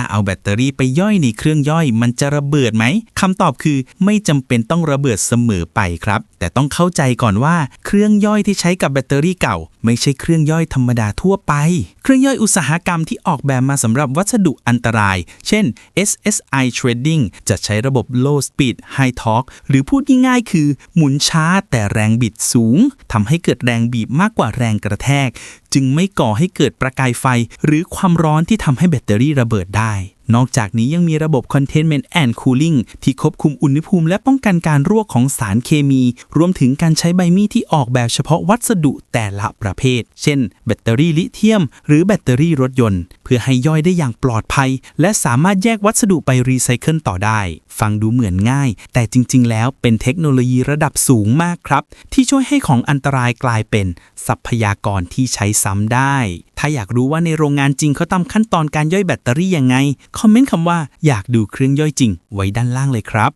ถ้าเอาแบตเตอรี่ไปย่อยในเครื่องย่อย มันจะระเบิดไหมคำตอบคือไม่จำเป็นต้องระเบิดเสมอไปครับ แต่ต้องเข้าใจก่อนว่าเครื่องย่อยที่ใช้กับแบตเตอรี่เก่า ไม่ใช่เครื่องย่อยธรรมดาทั่วไป รื่องย่อยอุตสาหกรรมที่ออกแบบมาสำหรับวัสดุอันตราย เช่น SSI Trading จะใช้ระบบ Low Speed High Torque หรือพูดง่ายๆคือ หมุนช้าแต่แรงบิดสูงทำให้เกิดแรงบีบมากกว่าแรงกระแทก จึงไม่ก่อให้เกิดประกายไฟ หรือความร้อนที่ทำให้แบตเตอรี่ระเบิดได้ นอกจากนี้ยังมีระบบ Containment and Cooling ที่ควบคุมอุณหภูมิและป้องกันการรั่วของสารเคมี รวมถึงการใช้ใบมีดที่ออกแบบเฉพาะวัสดุแต่ละประเภท เช่น แบตเตอรี่ลิเธียม หรือแบตเตอรี่รถยนต์ เพื่อให้ย่อยได้อย่างปลอดภัย และสามารถแยกวัสดุไปรีไซเคิลต่อได้ ฟังดูเหมือนง่าย แต่จริง ๆ แล้วเป็นเทคโนโลยีระดับสูงมากครับ ที่ช่วยให้ของอันตรายกลายเป็นทรัพยากรที่ใช้ซ้ำได้ ถ้าอยากรู้ว่าในโรงงานจริงเขาทำขั้นตอนการย่อยแบตเตอรี่ยังไง คอมเมนต์คำว่าอยากดูเครื่องย่อยจริง ไว้ด้านล่างเลยครับ